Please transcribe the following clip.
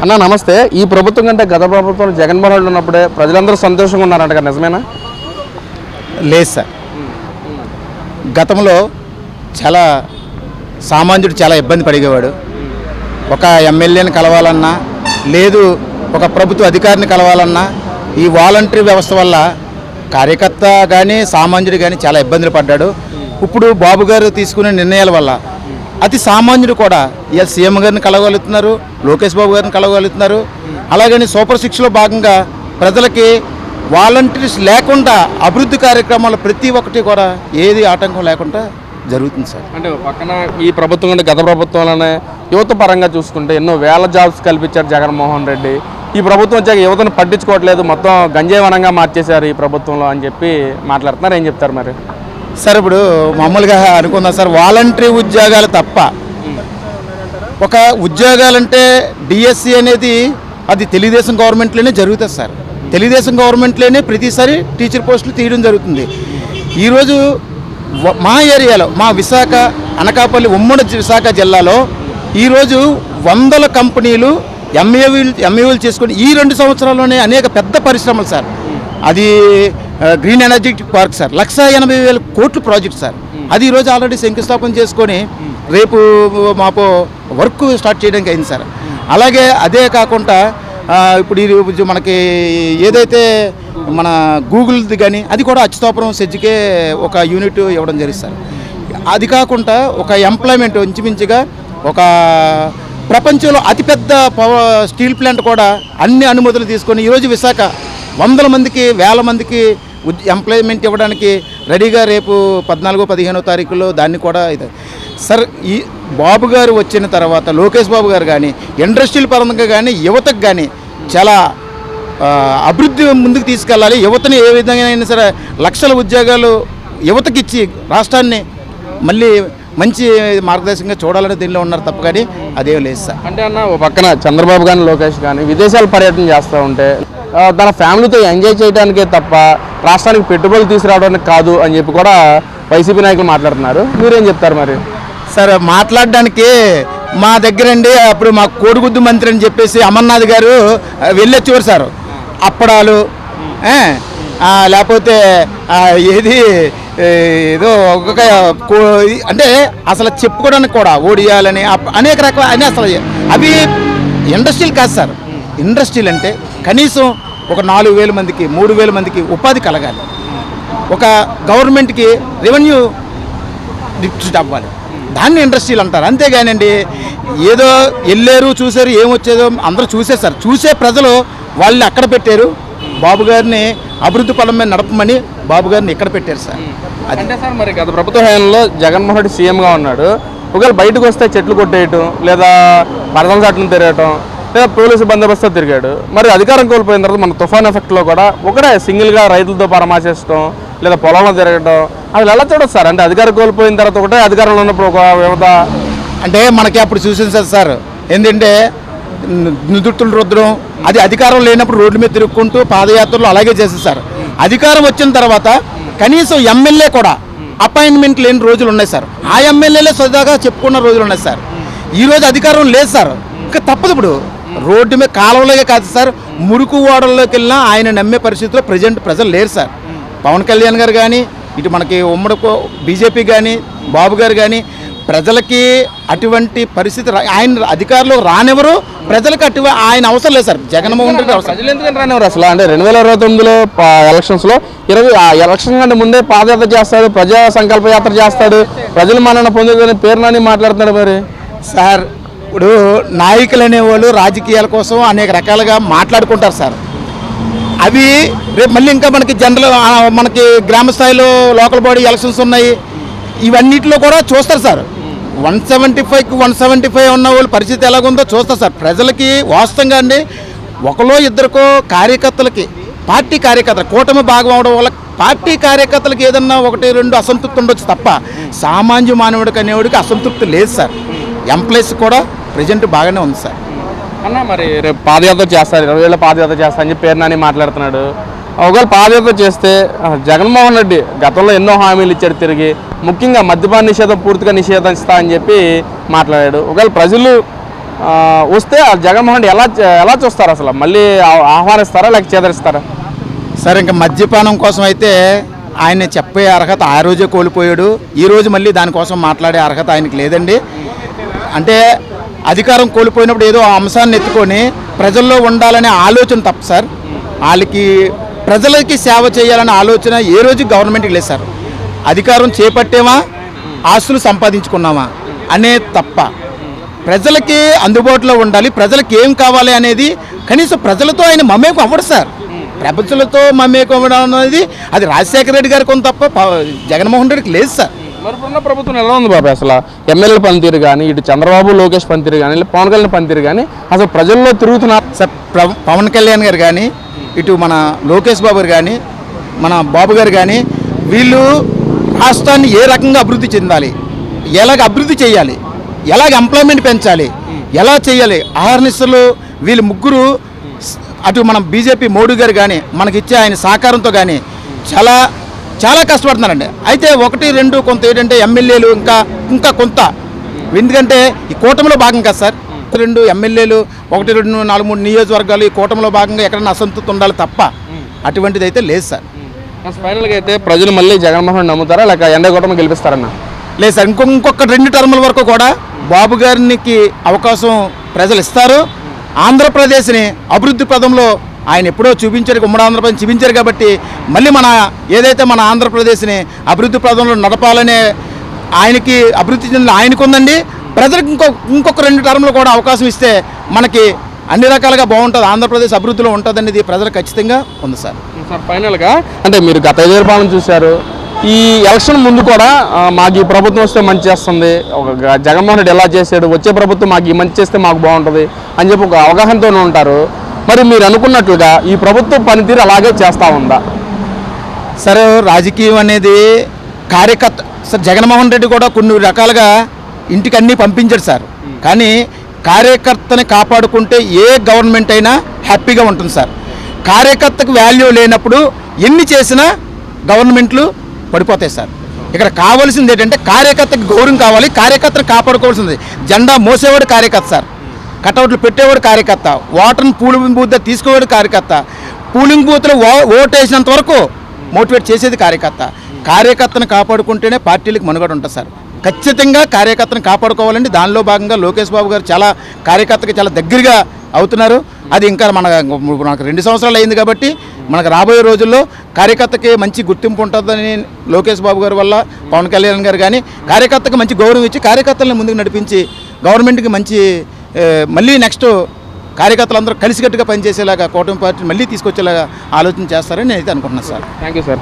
అన్న నమస్తే. ఈ ప్రభుత్వం కంటే గత ప్రభుత్వం జగన్మోహన్ రెడ్డి ఉన్నప్పుడే ప్రజలందరూ సంతోషంగా ఉన్నారంట కదా, నిజమేనా? లేదు సార్. గతంలో చాలా సామాన్యుడు చాలా ఇబ్బంది పడిగేవాడు. ఒక ఎమ్మెల్యేని కలవాలన్నా లేదు ఒక ప్రభుత్వ అధికారిని కలవాలన్నా ఈ వాలంటరీ వ్యవస్థ వల్ల కార్యకర్త కానీ సామాన్యుడు కానీ చాలా ఇబ్బందులు పడ్డాడు. ఇప్పుడు బాబు గారు తీసుకునే నిర్ణయాల వల్ల అతి సామాన్యుడు కూడా. ఇవాళ సీఎం గారిని కలవగలుగుతున్నారు లోకేష్ బాబు గారిని కలవగలుగుతున్నారు అలాగని సూపర్ సిక్స్లో భాగంగా ప్రజలకి వాలంటీర్స్ లేకుండా అభివృద్ధి కార్యక్రమాలు ప్రతి ఒక్కటి కూడా ఏది ఆటంకం లేకుండా జరుగుతుంది సార్. అంటే పక్కన ఈ ప్రభుత్వం అంటే గత ప్రభుత్వంలోనే యువత పరంగా చూసుకుంటే ఎన్నో వేల జాబ్స్ కల్పించారు జగన్మోహన్ రెడ్డి. ఈ ప్రభుత్వం వచ్చాక యువతను పట్టించుకోవట్లేదు మొత్తం గంజాయి వనంగా మార్చేశారు ఈ ప్రభుత్వంలో అని చెప్పి మాట్లాడుతున్నారు. ఏం చెప్తారు మరి? సార్ ఇప్పుడు మామూలుగా అనుకుందాం సార్ వాలంటరీ ఉద్యోగాలు తప్ప. ఒక ఉద్యోగాలంటే డిఎస్సి అనేది అది తెలుగుదేశం గవర్నమెంట్లోనే జరుగుతుంది సార్. తెలుగుదేశం గవర్నమెంట్లోనే ప్రతిసారి టీచర్ పోస్టులు తీయడం జరుగుతుంది. ఈరోజు మా ఏరియాలో మా విశాఖ అనకాపల్లి ఉమ్మడి విశాఖ జిల్లాలో ఈరోజు వందల కంపెనీలు ఎంఏవీలు ఎంఏవీలు చేసుకుని ఈ రెండు సంవత్సరాల్లోనే అనేక పెద్ద పరిశ్రమలు సార్. అది గ్రీన్ ఎనర్జెటిక్ పార్క్ సార్. లక్ష ఎనభై వేల కోట్లు ప్రాజెక్ట్ సార్. అది ఈరోజు ఆల్రెడీ శంకుస్థాపన చేసుకొని రేపు మాకు వర్క్ స్టార్ట్ చేయడానికి అయింది సార్. అలాగే అదే కాకుండా ఇప్పుడు ఈ మనకి ఏదైతే మన గూగుల్ది కానీ అది కూడా అచ్యుతాపురం సెజ్జికే ఒక యూనిట్ ఇవ్వడం జరిగింది సార్. అది కాకుండా ఒక ఎంప్లాయ్మెంట్ ఇంచుమించుగా ఒక ప్రపంచంలో అతిపెద్ద పవర్ స్టీల్ ప్లాంట్ కూడా అన్ని అనుమతులు తీసుకొని ఈరోజు విశాఖ వందల మందికి వేల మందికి ఎంప్లాయ్మెంట్ ఇవ్వడానికి రెడీగా రేపు పద్నాలుగో పదిహేనో తారీఖులో దాన్ని కూడా ఇది. సార్ ఈ బాబు గారు వచ్చిన తర్వాత లోకేష్ బాబు గారు కానీ ఇండస్ట్రియల్ పరంగా కానీ యువతకు కానీ చాలా అభివృద్ధి ముందుకు తీసుకెళ్ళాలి. యువతని ఏ విధంగా అయినా సరే లక్షల ఉద్యోగాలు యువతకి ఇచ్చి రాష్ట్రాన్ని మళ్ళీ మంచి మార్గదర్శకంగా చూడాలని దీనిలో ఉన్నారు తప్ప కానీ అదేం లేదు సార్. అంటే అన్న ఓ పక్కన చంద్రబాబు కానీ లోకేష్ కానీ విదేశాలు పర్యటన చేస్తూ ఉంటే తన ఫ్యామిలీతో ఎంజాయ్ చేయడానికే తప్ప రాష్ట్రానికి పెట్టుబడులు తీసుకురావడానికి కాదు అని చెప్పి కూడా వైసీపీ నాయకులు మాట్లాడుతున్నారు. మీరేం చెప్తారు మరి? సార్ మాట్లాడడానికి మా దగ్గరండి. అప్పుడు మా కోడిగుద్దు మంత్రి అని చెప్పేసి అమర్నాథ్ గారు ఆ, వెళ్ళొచ్చేవారు సార్. అప్పడాలు లేకపోతే ఏది ఏదో ఒక్కొక్క అంటే అసలు చెప్పుకోవడానికి కూడా ఓడియాలని అప్- అనేక రకాల అని అసలు అవి ఇండస్ట్రీలు కాదు సార్. ఇండస్ట్రీలు అంటే కనీసం ఒక నాలుగు వేల మందికి మూడు వేల మందికి ఉపాధి కలగాలి. ఒక గవర్నమెంట్కి రెవెన్యూ డిస్ట్రిక్ట్ అవ్వాలి. దాన్ని ఇండస్ట్రీలు అంటారు. అంతేగానండి ఏదో వెళ్ళారు చూశారు ఏమొచ్చేదో అందరూ చూసేశారు చూసే ప్రజలు వాళ్ళని అక్కడ పెట్టారు. బాబు గారిని అభివృద్ధి పలం మీద నడపమని బాబు గారిని ఇక్కడ పెట్టారు సార్. అదే. అంటే సార్ మరి గత ప్రభుత్వ హయాంలో జగన్మోహన్ రెడ్డి సీఎంగా ఉన్నాడు. ఒకవేళ బయటకు వస్తే చెట్లు కొట్టేయటం లేదా వరదల చాట్లను తిరగటం లేదా పోలీసు బందోబస్తు తిరిగాడు. మరి అధికారం కోల్పోయిన తర్వాత మన తుఫాన్ ఎఫెక్ట్లో కూడా ఒకటే సింగిల్గా రైతులతో పరామర్శించడం లేదా పొలంలో తిరగడం అసలు ఎలా చూడదు సార్. అంటే అధికారం కోల్పోయిన తర్వాత ఒకటే అధికారంలో ఉన్నప్పుడు ఒక యువత అంటే మనకి అప్పుడు చూసింది సార్. సార్ ఏంటంటే నిదుర్తులు రుద్దడం అది అధికారం లేనప్పుడు రోడ్ల మీద తిరుక్కుంటూ పాదయాత్రలు అలాగే చేసేది సార్. అధికారం వచ్చిన తర్వాత కనీసం ఎమ్మెల్యే కూడా అపాయింట్మెంట్ లేని రోజులు ఉన్నాయి సార్. ఆ ఎమ్మెల్యేలే సరదాగా చెప్పుకున్న రోజులు ఉన్నాయి సార్. ఈ రోజు అధికారం లేదు సార్. ఇంకా తప్పదు ఇప్పుడు. రోడ్డు మీద కాలువలోకే కాదు సార్ మురుకు ఓడల్లోకి వెళ్ళినా ఆయన నమ్మే పరిస్థితిలో ప్రజెంట్ ప్రజలు లేరు సార్. పవన్ కళ్యాణ్ గారు కానీ ఇటు మనకి ఉమ్మడి బీజేపీ కానీ బాబు గారు కానీ ప్రజలకి అటువంటి పరిస్థితి ఆయన అధికారులు రానివ్వరు ప్రజలకు అటు ఆయన అవసరం లేదు సార్. జగన్మోహన్ రెడ్డి అవసరం. ప్రజలు ఎందుకని రానివ్వరు అసలు? అంటే రెండు వేల ఇరవై తొమ్మిదిలో ఎలక్షన్స్లో ఇరవై ఆ ఎలక్షన్ కంటే ముందే పాదయాత్ర చేస్తాడు ప్రజా సంకల్ప యాత్ర చేస్తాడు ప్రజలు మనన పొందుకునే పేరునని మాట్లాడుతున్నాడు మరి. సార్ ఇప్పుడు నాయకులు అనేవాళ్ళు రాజకీయాల కోసం అనేక రకాలుగా మాట్లాడుకుంటారు సార్. అవి రేపు మళ్ళీ ఇంకా మనకి జనరల్ మనకి గ్రామ స్థాయిలో లోకల్ బాడీ ఎలక్షన్స్ ఉన్నాయి. ఇవన్నిటిలో కూడా చూస్తారు సార్. వన్ సెవెంటీ ఫైవ్కి వన్ సెవెంటీ ఫైవ్ ఉన్న వాళ్ళ పరిస్థితి ఎలాగుందో చూస్తారు సార్. ప్రజలకి వాస్తవంగా అండి ఒకలో ఇద్దరికో కార్యకర్తలకి పార్టీ కార్యకర్తలు కూటమి భాగం అవడం వల్ల పార్టీ కార్యకర్తలకు ఏదన్నా ఒకటి రెండు అసంతృప్తి ఉండొచ్చు తప్ప సామాన్య మానవుడికి అనేవాడికి అసంతృప్తి లేదు సార్. ఎంప్లాయీస్ కూడా ప్రజెంట్ బాగానే ఉంది సార్. అన్న మరి రేపు పాదయాత్ర చేస్తారు ఇరవై ఏళ్ళ పాదయాత్ర చేస్తా అని చెప్పి పేరునని మాట్లాడుతున్నాడు. ఒకవేళ పాదయాత్ర చేస్తే జగన్మోహన్ రెడ్డి గతంలో ఎన్నో హామీలు ఇచ్చాడు తిరిగి ముఖ్యంగా మద్యపాన నిషేధం పూర్తిగా నిషేధిస్తా అని చెప్పి మాట్లాడాడు. ఒకవేళ ప్రజలు వస్తే జగన్మోహన్ రెడ్డి ఎలా ఎలా చూస్తారు అసలు? మళ్ళీ ఆహ్వానిస్తారా లేక చేదరిస్తారా? సరే ఇంకా మద్యపానం కోసం అయితే ఆయన చెప్పే అర్హత ఆ రోజే కోల్పోయాడు. ఈ రోజు మళ్ళీ దానికోసం మాట్లాడే అర్హత ఆయనకి లేదండి. అంటే అధికారం కోల్పోయినప్పుడు ఏదో ఆ అంశాన్ని ఎత్తుకొని ప్రజల్లో ఉండాలనే ఆలోచన తప్ప సార్. వాళ్ళకి ప్రజలకి సేవ చేయాలనే ఆలోచన ఏ రోజు గవర్నమెంట్కి లేదు సార్. అధికారం చేపట్టేమా? ఆస్తులు సంపాదించుకున్నామా? అనే తప్ప. ప్రజలకి అందుబాటులో ఉండాలి ప్రజలకి ఏం కావాలి అనేది కనీసం ప్రజలతో ఆయన మమేకం అవ్వడు సార్. ప్రపంచంతో మమేకం అవ్వడం అనేది అది రాజశేఖర రెడ్డి గారికి కొంత తప్ప ప- జగన్మోహన్ రెడ్డికి లేదు సార్. మరి ఇప్పుడున్న ప్రభుత్వం ఎలా ఉంది బాబు అసలు? ఎమ్మెల్యే పనితీరు కానీ ఇటు చంద్రబాబు లోకేష్ పనితీరు కానీ లేదా పవన్ కళ్యాణ్ పనితీరు కానీ అసలు ప్రజల్లో తిరుగుతున్నారు సార్ పవన్ కళ్యాణ్ గారు కానీ ఇటు మన లోకేష్ బాబు గారు కానీ మన బాబు గారు కానీ వీళ్ళు రాష్ట్రాన్ని ఏ రకంగా అభివృద్ధి చెందాలి? ఎలాగ అభివృద్ధి చేయాలి? ఎలాగ ఎంప్లాయ్మెంట్ పెంచాలి? ఎలా చేయాలి? ఆహర్నిస్తులు వీళ్ళు ముగ్గురు అటు మనం బీజేపీ మోడీ గారు కానీ మనకిచ్చే ఆయన సహకారంతో కానీ చాలా చాలా కష్టపడుతున్నారండి. అయితే ఒకటి రెండు కొంత ఏంటంటే ఎమ్మెల్యేలు ఇంకా ఇంకా కొంత. ఎందుకంటే ఈ కూటమిలో భాగం కదా సార్. రెండు ఎమ్మెల్యేలు ఒకటి రెండు నాలుగు మూడు నియోజకవర్గాలు ఈ కూటమిలో భాగంగా ఎక్కడైనా అసంతృప్తి ఉండాలి తప్ప అటువంటిది అయితే లేదు సార్. ఫైనల్గా అయితే ప్రజలు మళ్ళీ జగన్మోహన్ నమ్ముతారా? లేక ఎండగొట్టడం గెలిపిస్తారన్న? లేదు సార్. ఇంకొక ఇంకొక రెండు టర్ముల వరకు కూడా బాబు గారికి అవకాశం ప్రజలు ఇస్తారు. ఆంధ్రప్రదేశ్ని అభివృద్ధి పదంలో ఆయన ఎప్పుడో చూపించారు ఉమ్మడి ఆంధ్రప్రదేశ్ చూపించారు కాబట్టి మళ్ళీ మన ఏదైతే మన ఆంధ్రప్రదేశ్ని అభివృద్ధి పదంలో నడపాలనే ఆయనకి అభివృద్ధి చెందిన ఆయనకు ఉందండి. ప్రజలకు ఇంకో ఇంకొక రెండు టర్మ్లు కూడా అవకాశం ఇస్తే మనకి అన్ని రకాలుగా బాగుంటుంది. ఆంధ్రప్రదేశ్ అభివృద్ధిలో ఉంటుందండి ఇది ప్రజలకు ఖచ్చితంగా ఉంది సార్. సార్ ఫైనల్గా అంటే మీరు గత ఐదేళ్ళ పాలన చూశారు. ఈ ఎలక్షన్ ముందు కూడా మాకు ఈ ప్రభుత్వం వస్తే మంచి చేస్తుంది. ఒక జగన్మోహన్ రెడ్డి ఎలా చేశాడు వచ్చే ప్రభుత్వం మాకు ఈ మంచి చేస్తే మాకు బాగుంటుంది అని చెప్పి ఒక అవగాహనతోనే ఉంటారు. మరి మీరు అనుకున్నట్లుగా ఈ ప్రభుత్వం పనితీరు అలాగే చేస్తూ ఉందా? సరే రాజకీయం అనేది కార్యకర్త సార్ జగన్మోహన్ రెడ్డి కూడా కొన్ని రకాలుగా ఇంటికి అన్నీ పంపించాడు సార్. కానీ కార్యకర్తని కాపాడుకుంటే ఏ గవర్నమెంట్ అయినా హ్యాపీగా ఉంటుంది సార్. కార్యకర్తకు వాల్యూ లేనప్పుడు ఎన్ని చేసినా గవర్నమెంట్లు పడిపోతాయి సార్. ఇక్కడ కావాల్సింది ఏంటంటే కార్యకర్తకి గౌరవం కావాలి కార్యకర్తను కాపాడుకోవాల్సింది. జెండా మోసేవాడు కార్యకర్త సార్. కటౌట్లు పెట్టేవాడు కార్యకర్త. ఓటర్ని పూలింగ్ బూత్ తీసుకోవాడు కార్యకర్త. పూలింగ్ బూత్లో ఓ ఓటు వేసినంత వరకు మోటివేట్ చేసేది కార్యకర్త. కార్యకర్తను కాపాడుకుంటేనే పార్టీలకు మనుగడ ఉంటుంది సార్. ఖచ్చితంగా కార్యకర్తను కాపాడుకోవాలండి. దానిలో భాగంగా లోకేష్ బాబు గారు చాలా కార్యకర్తకి చాలా దగ్గరగా అవుతున్నారు. అది ఇంకా మన మనకు రెండు సంవత్సరాలు అయింది కాబట్టి మనకు రాబోయే రోజుల్లో కార్యకర్తకి మంచి గుర్తింపు ఉంటుందని లోకేష్ బాబు గారి వల్ల పవన్ కళ్యాణ్ గారు కానీ కార్యకర్తకు మంచి గౌరవం ఇచ్చి కార్యకర్తలను ముందుకు నడిపించి గవర్నమెంట్కి మంచి మళ్ళీ నెక్స్ట్ కార్యకర్తలందరూ కలిసికట్టుగా పనిచేసేలాగా కూటమి పార్టీని మళ్ళీ తీసుకొచ్చేలాగా ఆలోచన చేస్తారని నేనైతే అనుకుంటున్నాను సార్. Thank you sir.